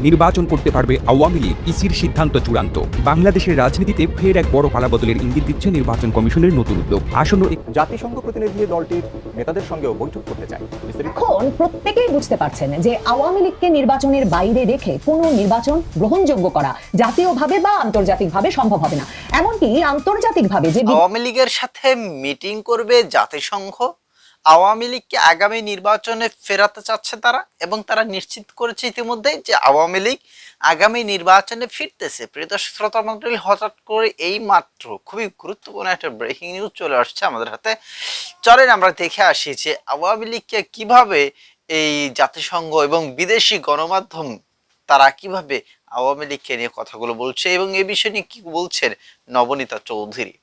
নির্বাচন করতে পারবে আওয়ামী লীগ ইসির সিদ্ধান্ত চূড়ান্ত। বাংলাদেশের রাজনীতিতে ফের এক বড় পালাবদলের ইঙ্গিত দিচ্ছে নির্বাচন কমিশনের নতুন উদ্যোগ। আসন্ন জাতিসংঘ প্রতিনিধি দলটির নেতাদের সঙ্গেও বৈঠক করতে চায়। এখন প্রত্যেকেই বুঝতে পারছেন যে আওয়ামী লীগকে নির্বাচনের বাইরে রেখে কোনো নির্বাচন গ্রহণযোগ্য করা জাতীয়ভাবে বা আন্তর্জাতিকভাবে সম্ভব হবে না। এমনকি আন্তর্জাতিকভাবে যে আওয়ামী লীগের সাথে মিটিং করবে জাতিসংঘ? আওয়ামী লীগকে আগামী নির্বাচনে ফেরাতে চাচ্ছে তারা এবং তারা নিশ্চিত করেছে ইতিমধ্যেই যে আওয়ামী লীগ আগামী নির্বাচনে ফিরতেছে। প্রিয় শ্রোতা মন্ডলী হঠাৎ করে এই মাত্র খুবই গুরুত্বপূর্ণ একটা ব্রেকিং নিউজ চলে আসছে আমাদের হাতে। চলেন আমরা দেখে আসি যে আওয়ামী লীগকে কীভাবে এই জাতিসংঘ এবং বিদেশি গণমাধ্যম তারা কীভাবে আওয়ামী লীগকে নিয়ে কথাগুলো বলছে এবং এই বিষয় নিয়ে কি বলছেন নবনীতা চৌধুরী।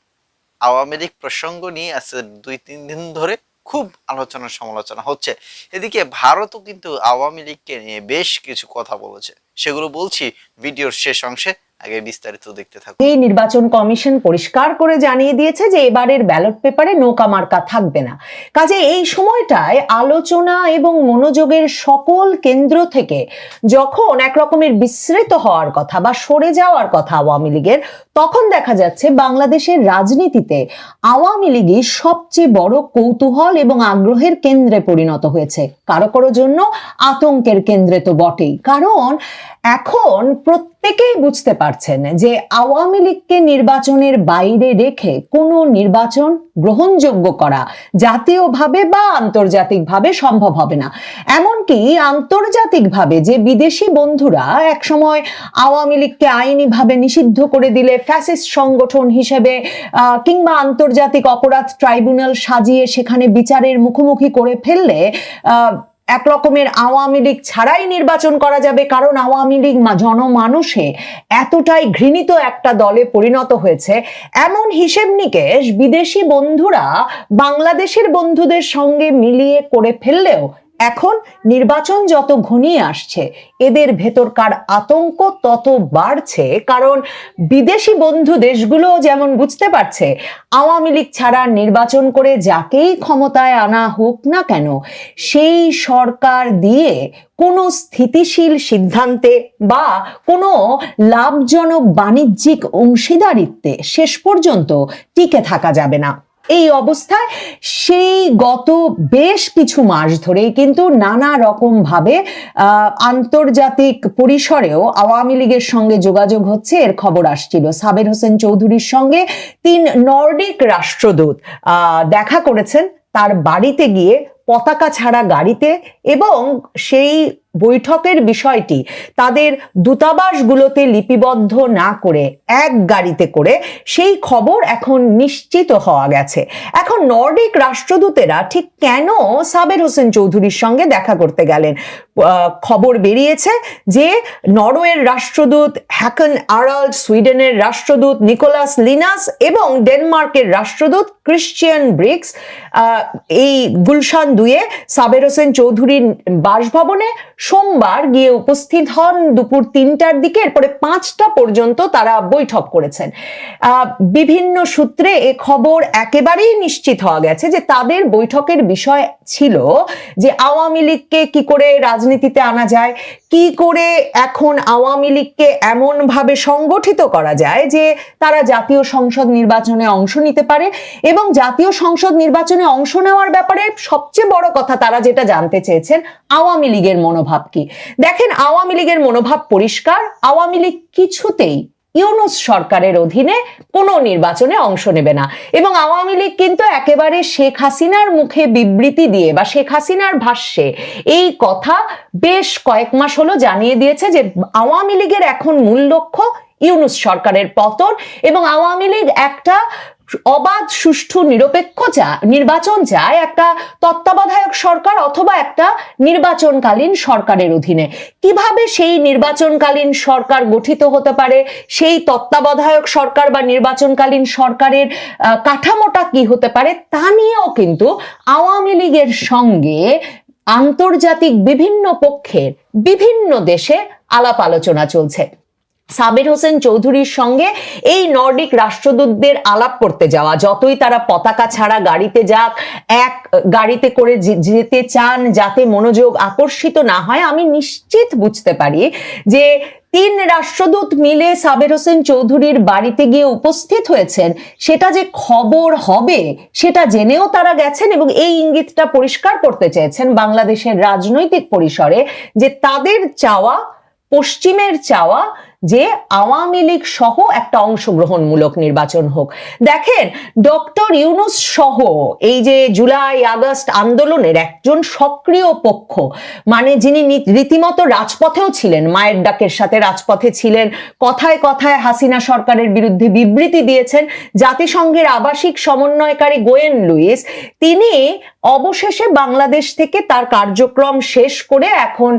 আওয়ামী লীগ প্রসঙ্গ নিয়ে আছে দুই তিন দিন ধরে খুব আলোচনা সমালোচনা হচ্ছে। এদিকে ভারতও কিন্তু আওয়ামী লীগকে নিয়ে বেশ কিছু কথা বলেছে। সেগুলো বলছি ভিডিওর শেষ অংশে। আগে বিস্তারিত দেখতে থাকুন। এই নির্বাচন কমিশন পরিষ্কার করে জানিয়ে দিয়েছে যে এবারের ব্যালট পেপারে নৌকা মার্কা থাকবে না। কাজে এই সময়টায় আলোচনা এবং মনোযোগের সকল কেন্দ্র থেকে যখন এক রকমের বিস্মৃত হওয়ার কথা বা সরে যাওয়ার কথা আওয়ামী লীগের, তখন দেখা যাচ্ছে বাংলাদেশের রাজনীতিতে আওয়ামী লীগই সবচেয়ে বড় কৌতূহল এবং আগ্রহের কেন্দ্রে পরিণত হয়েছে। কারও কারও জন্য আতঙ্কের কেন্দ্রে তো বটেই। কারণ এখন প্রত্যেকেই বুঝতে পারছেন যে আওয়ামী লীগকে নির্বাচনের বাইরে রেখে কোনো নির্বাচন গ্রহণযোগ্য করা জাতীয়ভাবে বা আন্তর্জাতিকভাবে সম্ভব হবে না। এমনকি আন্তর্জাতিকভাবে যে বিদেশি বন্ধুরা একসময় আওয়ামী লীগকে আইনিভাবে নিষিদ্ধ করে দিলে, ফ্যাসিস্ট সংগঠন হিসেবে কিংবা আন্তর্জাতিক অপরাধ ট্রাইব্যুনাল সাজিয়ে সেখানে বিচারের মুখোমুখি করে ফেললে এক রকমের আওয়ামী লীগ ছাড়াই নির্বাচন করা যাবে, কারণ আওয়ামী লীগ জনমানুষে এতটাই ঘৃণিত একটা দলে পরিণত হয়েছে। এমন হিসেব নিকেশ বিদেশি বন্ধুরা বাংলাদেশের বন্ধুদের সঙ্গে মিলিয়ে করে ফেললেও এখন নির্বাচন যত ঘনিয়ে আসছে, এদের ভেতরকার আতঙ্ক তত বাড়ছে। কারণ বিদেশি বন্ধু দেশগুলো যেমন বুঝতে পারছে, আওয়ামী লীগ ছাড়া নির্বাচন করে যাকেই ক্ষমতায় আনা হোক না কেন, সেই সরকার দিয়ে কোনো স্থিতিশীল সিদ্ধান্তে বা কোনো লাভজনক বাণিজ্যিক অংশীদারিত্বে শেষ পর্যন্ত টিকে থাকা যাবে না। এই অবস্থায়। সেই গত বেশ কিছু মাস ধরেই কিন্তু নানা রকম ভাবে আহ, আন্তর্জাতিক পরিসরেও আওয়ামী লীগের সঙ্গে যোগাযোগ হচ্ছে এর খবর আসছিল। সাবের হোসেন চৌধুরীর সঙ্গে তিন নর্ডিক রাষ্ট্রদূত দেখা করেছেন তার বাড়িতে গিয়ে পতাকা ছাড়া গাড়িতে এবং সেই বৈঠকের বিষয়টি তাদের দূতাবাসগুলোতে লিপিবদ্ধ না করে এক গাড়িতে করে সেই খবর এখন নিশ্চিত হওয়া গেছে। এখন নর্ডিক রাষ্ট্রদূতেরা ঠিক কেন সাবের হোসেন চৌধুরীর সঙ্গে দেখা করতে গেলেন? খবর বেরিয়েছে যে নরওয়ের রাষ্ট্রদূত, হ্যাকন আরাল্ড, সুইডেনের রাষ্ট্রদূত নিকোলাস লিনাস এবং ডেনমার্কের রাষ্ট্রদূত ক্রিশ্চিয়ান ব্রিক্স এই গুলশান দুয়ে সাবের হোসেন চৌধুরীর বাসভবনে সোমবার গিয়ে উপস্থিত হন দুপুর তিনটার দিকে, এরপরে পাঁচটা পর্যন্ত তারা বৈঠক করেছেন। বিভিন্ন সূত্রে এ খবর একেবারেই নিশ্চিত হওয়া গেছে যে তাদের বৈঠকের বিষয় ছিল যে আওয়ামী লীগকে কি করে রাজনীতিতে আনা যায়, কি করে এখন আওয়ামী লীগকে এমন ভাবে সংগঠিত করা যায় যে তারা জাতীয় সংসদ নির্বাচনে অংশ নিতে পারে এবং জাতীয় সংসদ নির্বাচনে অংশ নেওয়ার ব্যাপারে সবচেয়ে বড় কথা তারা যেটা জানতে চেয়েছেন, আওয়ামী লীগের মনোভাব। কি? দেখেন, আওয়ামী লীগের মনোভাব পরিষ্কার। আওয়ামী লীগ কিছুতেই ইউনুস সরকারের অধীনে কোনো নির্বাচনে অংশ নেবে না। এবং আওয়ামী লীগ কিন্তু একেবারে শেখ হাসিনার মুখে বিবৃতি দিয়ে বা শেখ হাসিনার ভাষ্যে এই কথা বেশ কয়েক মাস হলো জানিয়ে দিয়েছে যে আওয়ামী লীগের এখন মূল লক্ষ্য ইউনুস সরকারের পতন এবং আওয়ামী লীগ একটা অবাধ, সুষ্ঠু, নিরপেক্ষ চা নির্বাচন চায় একটা তত্ত্বাবধায়ক সরকার অথবা একটা নির্বাচনকালীন সরকারের অধীনে। কীভাবে সেই নির্বাচনকালীন সরকার গঠিত হতে পারে? সেই তত্ত্বাবধায়ক সরকার বা নির্বাচনকালীন সরকারের কাঠামোটা কি হতে পারে? তা নিয়েও কিন্তু আওয়ামী লীগের সঙ্গে আন্তর্জাতিক বিভিন্ন পক্ষের বিভিন্ন দেশে আলাপ আলোচনা চলছে। সাবের হোসেন চৌধুরীর সঙ্গে এই নর্ডিক রাষ্ট্রদূতদের আলাপ করতে যাওয়া। যতই তারা পতাকা ছাড়া গাড়িতে যাক, এক গাড়িতে করে যেতে চান, যাতে মনোযোগ আকর্ষিত না হয়, আমি নিশ্চিত বুঝতে পারি যে তিন রাষ্ট্রদূত মিলে সাবের হোসেন চৌধুরীর বাড়িতে গিয়ে উপস্থিত হয়েছেন। সেটা যে খবর হবে, সেটা জেনেও তারা গেছেন এবং এই ইঙ্গিতটা পরিষ্কার করতে চেয়েছেন বাংলাদেশের রাজনৈতিক পরিসরে যে তাদের চাওয়া, পশ্চিমের চাওয়া যে আওয়ামী লীগ সহ একটা অংশগ্রহণমূলক নির্বাচন হোক। দেখেন, ডক্টর ইউনুস সহ এই যে জুলাই, আগস্ট আন্দোলনের একজন সক্রিয় পক্ষ মানে যিনি রীতিমতো রাজপথেও ছিলেন, মায়ের ডাকের সাথে রাজপথে ছিলেন, কথায় কথায় হাসিনা সরকারের বিরুদ্ধে বিবৃতি দিয়েছেন, জাতিসংঘের আবাসিক সমন্বয়কারী গোয়েন লুইস, তিনি অবশেষে বাংলাদেশ থেকে তার কার্যক্রম শেষ করে এখন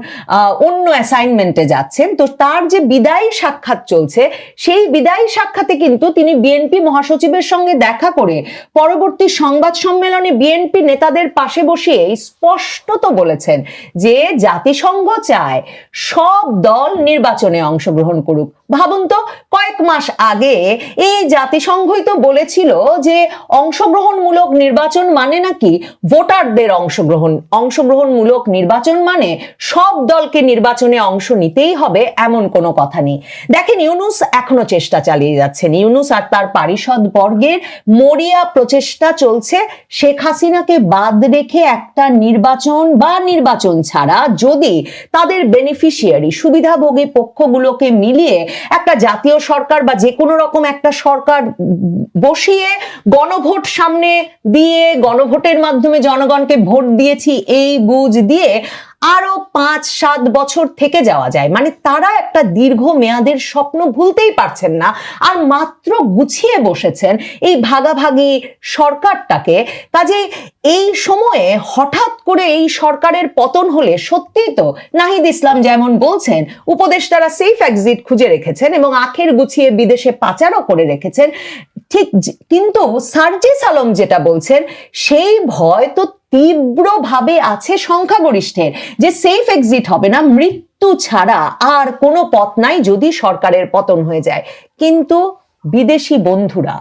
অন্য অ্যাসাইনমেন্টে যাচ্ছেন। তো তার যে বিদায়ী সাক্ষাৎ চলছে। সেই বিদায়ী সাক্ষাতে কিন্তু তিনি বিএনপি মহাসচিবের সঙ্গে দেখা করে পরবর্তী সংবাদ সম্মেলনে বিএনপি নেতাদের পাশে বসিয়ে স্পষ্টত বলেছেন যে জাতিসংঘ চায় সব দল নির্বাচনে অংশগ্রহণ করুক। ভাবুন তো, কয়েক মাস আগে এই জাতিসংঘই তো বলেছিল যে অংশগ্রহণমূলক নির্বাচন মানে নাকি ভোটারদের অংশগ্রহণ। অংশগ্রহণমূলক নির্বাচন মানে সব দলকে নির্বাচনে অংশ নিতেই হবে এমন কোনো কথা নেই। দেখেন ইউনুস এখনও চেষ্টা চালিয়ে যাচ্ছেন। ইউনুস আর তার পারিষদ বর্গের মরিয়া প্রচেষ্টা চলছে। শেখ হাসিনাকে বাদ রেখে একটা নির্বাচন বা নির্বাচন ছাড়া যদি তাদের বেনিফিশিয়ারি সুবিধাভোগী পক্ষগুলোকে মিলিয়ে একটা জাতীয় সরকার বা যে কোনো রকম একটা সরকার বসিয়ে গণভোট সামনে দিয়ে গণভোটের মাধ্যমে জনগণকে ভোট দিয়েছি, এই বুঝ দিয়ে আরও পাঁচ, সাত বছর থেকে যাওয়া যায়। মানে তারা একটা দীর্ঘ মেয়াদের স্বপ্ন ভুলতেই পারছেন না। আর মাত্র গুছিয়ে বসেছেন এই ভাগাভাগি সরকারটাকে। কাজে এই সময়ে হঠাৎ করে এই সরকারের পতন হলে সত্যিই তো নাহিদ ইসলাম যেমন বলছেন, উপদেষ্টারা সেফ এক্সিট খুঁজে রেখেছেন এবং আখের গুছিয়ে বিদেশে পাচারও করে রেখেছেন। ঠিক কিন্তু সার্জিস আলম যেটা বলছেন, সেই ভয় তো তীব্রভাবে আছে সংখ্যাগরিষ্ঠের, যে সেফ এক্সিট হবে না, মৃত্যু ছাড়া আর কোনো পথ নাই যদি সরকারের পতন হয়ে যায়। কিন্তু বিদেশি বন্ধুরা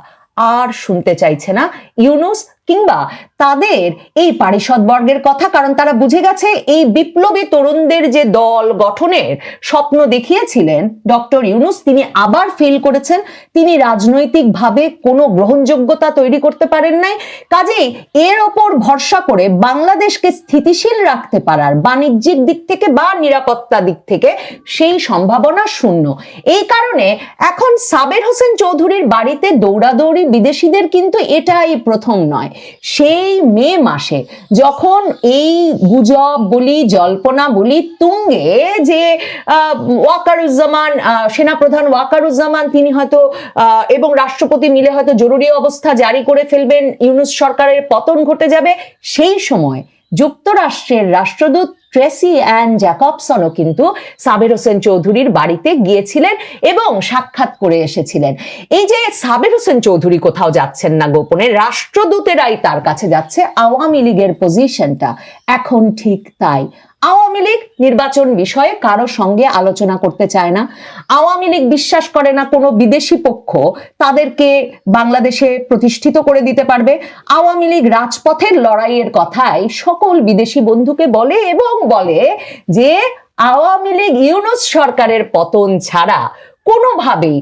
আর শুনতে চাইছে না। ইউনুস কিংবা তাদের এই পারিষদ বর্গের কথা, কারণ তারা বুঝে গেছে এই বিপ্লবী তরুণদের যে দল গঠনের স্বপ্ন দেখিয়েছিলেন ডক্টর ইউনুস, তিনি আবার ফেল করেছেন। তিনি রাজনৈতিকভাবে কোনো গ্রহণযোগ্যতা তৈরি করতে পারেন নাই। কাজেই এর ওপর ভরসা করে বাংলাদেশকে স্থিতিশীল রাখতে পারার, বাণিজ্যিক দিক থেকে বা নিরাপত্তা দিক থেকে সেই সম্ভাবনা শূন্য। এই কারণে এখন সাবের হোসেন চৌধুরীর বাড়িতে দৌড়াদৌড়ি বিদেশিদের কিন্তু এটাই প্রথম নয়। সেই মে মাসে যখন এই গুজব বলি, জল্পনা বলি, তুঙ্গে যে ওয়াকারুজ্জামান সেনাপ্রধান ওয়াকারুজ্জামান, তিনি হয়তো এবং রাষ্ট্রপতি মিলে হয়তো জরুরি অবস্থা জারি করে ফেলবেন, ইউনুস সরকারের পতন ঘটে যাবে, সেই সময় যুক্তরাষ্ট্রের রাষ্ট্রদূত ট্রেসি অ্যান্ড জ্যাকবসনও কিন্তু সাবের হোসেন চৌধুরীর বাড়িতে গিয়েছিলেন এবং সাক্ষাৎ করে এসেছিলেন। এই যে সাবের হোসেন চৌধুরী কোথাও যাচ্ছেন না গোপনে, রাষ্ট্রদূতেরাই তার কাছে যাচ্ছে। আওয়ামী লীগের পজিশনটা এখন ঠিক তাই। আওয়ামী লীগ নির্বাচন বিষয়ে কারও সঙ্গে আলোচনা করতে চায় না। আওয়ামী লীগ বিশ্বাস করে না কোনো বিদেশি পক্ষ তাদেরকে বাংলাদেশে প্রতিষ্ঠিত করে দিতে পারবে। আওয়ামী লীগ রাজপথের লড়াইয়ের কথাই সকল বিদেশি বন্ধুকে বলে এবং বলে যে আওয়ামী লীগ ইউনুস সরকারের পতন ছাড়া কোনোভাবেই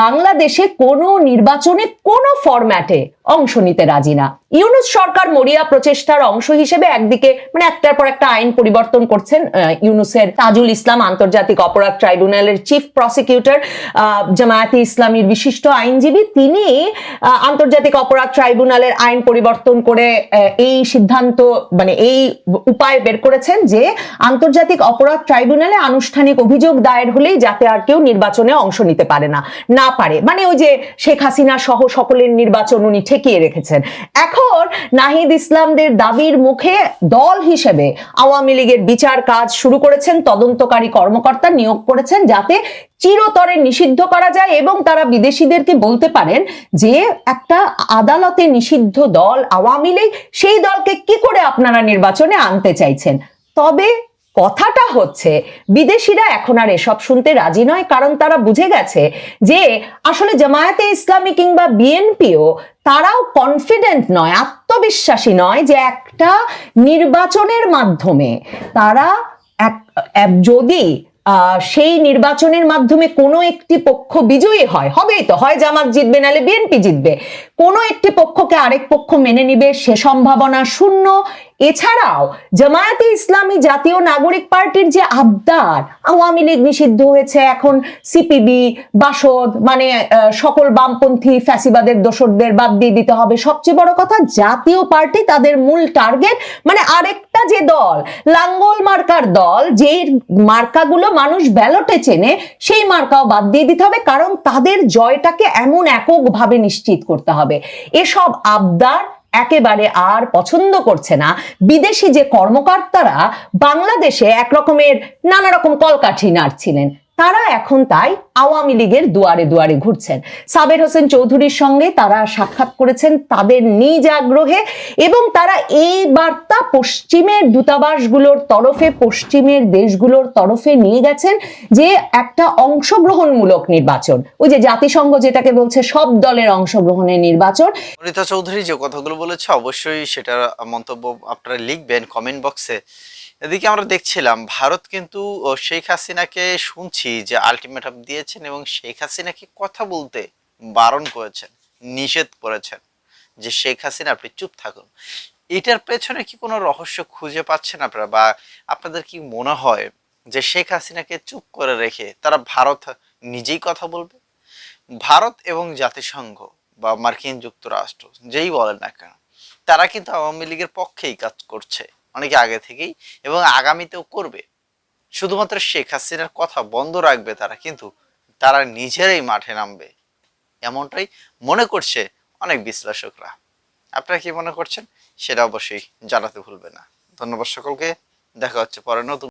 বাংলাদেশে কোনো নির্বাচনে কোনো ফরম্যাটে অংশ নিতে রাজি না। ইউনুস সরকার মরিয়া প্রচেষ্টার অংশ হিসেবে একদিকে মানে একটার পর একটা আইন পরিবর্তন করছেন ইউনুসের তাজুল ইসলাম আন্তর্জাতিক অপরাধ ট্রাইব্যুনালের চিফ প্রসিকিউটর জামায়াতে ইসলামীর বিশিষ্ট আইনজীবী। তিনি আন্তর্জাতিক অপরাধ ট্রাইব্যুনালের আইন পরিবর্তন করে এই সিদ্ধান্ত মানে এই উপায় বের করেছেন যে আন্তর্জাতিক অপরাধ ট্রাইব্যুনালে আনুষ্ঠানিক অভিযোগ দায়ের হলেই যাতে আর কেউ নির্বাচনে অংশ নিতে পারে না না পারে। মানে ওই যে শেখ হাসিনা সহ সকলের নির্বাচন উনি ঠেকিয়ে রেখেছেন। এখন নাহিদ ইসলামদের দাবির মুখে দল হিসেবে আওয়ামী লীগের বিচার কাজ শুরু করেছেন। তদন্তকারী কর্মকর্তা নিয়োগ করেছেন যাতে চিরতরে নিষিদ্ধ করা যায় এবং তারা বিদেশিদেরকে বলতে পারেন যে, একটা আদালতে নিষিদ্ধ দল আওয়ামী লীগ, সেই দলকে কি করে আপনারা নির্বাচনে আনতে চাইছেন? তবে কথাটা হচ্ছে, বিদেশিরা এখন আর এসব শুনতে রাজি নয়, কারণ তারা বুঝে গেছে যে আসলে জামায়াতে ইসলামী কিংবা বিএনপিও তারাও কনফিডেন্ট নয়, আত্মবিশ্বাসী নয় যে একটা নির্বাচনের মাধ্যমে তারা এক- যদি সেই নির্বাচনের মাধ্যমে কোনো একটি পক্ষ বিজয়ী হয়, হবেই তো, হয় জামাত জিতবে নাহলে বিএনপি জিতবে, কোনো একটি পক্ষকে আরেক পক্ষ মেনে নিবে, সে সম্ভাবনা শূন্য এছাড়াও জামায়াতে ইসলামী জাতীয় নাগরিক পার্টির যে আবদার, আওয়ামী লীগ নিষিদ্ধ হয়েছে এখন সিপিবি বাসদ মানে সকল বামপন্থী ফ্যাসিবাদের, দোসরদের বাদ দিয়ে দিতে হবে। সবচেয়ে বড় কথা, জাতীয় পার্টি তাদের মূল টার্গেট মানে আরেকটা যে দল, লাঙ্গল মার্কার দল, যেই মার্কাগুলো মানুষ ব্যালটে চেনে, সেই মার্কাও বাদ দিয়ে দিতে হবে, কারণ তাদের জয়টাকে এমন এককভাবে নিশ্চিত করতে হবে। এসব আবদার একেবারে আর পছন্দ করছে না। বিদেশি যে কর্মকর্তারা বাংলাদেশে একরকমের নানা রকম কলকাঠি নাড়ছিলেন। তারা এখন তাই আওয়ামী লীগের দুয়ারে দুয়ারে ঘুরছেন। সাবের হোসেন চৌধুরীর সঙ্গে তারা সাক্ষাৎ করেছেন তাদের নিজ আগ্রহে এবং তারা এই বার্তা পশ্চিমের দূতাবাসগুলোর তরফে, পশ্চিমের দেশগুলোর তরফে নিয়ে গেছেন যে একটা অংশগ্রহণমূলক নির্বাচন। ওই যে জাতিসংঘ যেটাকে বলছে, সব দলের অংশগ্রহণের নির্বাচন। রীতা চৌধুরী যে কথাগুলো বলেছে, অবশ্যই সেটার মন্তব্য আপনারা লিখবেন কমেন্ট বক্সে। এদিকে আমরা দেখছিলাম, ভারত কিন্তু শেখ হাসিনাকে শুনছি যে আলটিমেটাম দিয়েছেন এবং শেখ হাসিনাকে কথা বলতে বারণ করেছেন, নিষেধ করেছেন যে শেখ হাসিনা, আপনি চুপ থাকুন। এটার পেছনে কি কোনো রহস্য খুঁজে পাচ্ছেন আপনারা? বা আপনাদের কি মনে হয় যে শেখ হাসিনাকে চুপ করে রেখে তারা ভারত নিজেই কথা বলবে? ভারত এবং জাতিসংঘ বা মার্কিন যুক্তরাষ্ট্র, যেই বলেন না কেন, তারা কিন্তু আওয়ামী লীগের পক্ষেই কাজ করছে। অনেকে আগে থেকেই এবং আগামীতেও করবে। শুধুমাত্র শেখ হাসিনার কথা বন্ধ রাখবে তারা, কিন্তু তারা নিজেরাই মাঠে নামবে। এমনটাই মনে করছে অনেক বিশ্লেষকরা। আপনারা কি মনে করছেন? সেটা অবশ্যই জানাতে ভুলবে না। ধন্যবাদ সকলকে। দেখা হচ্ছে পরে নতুন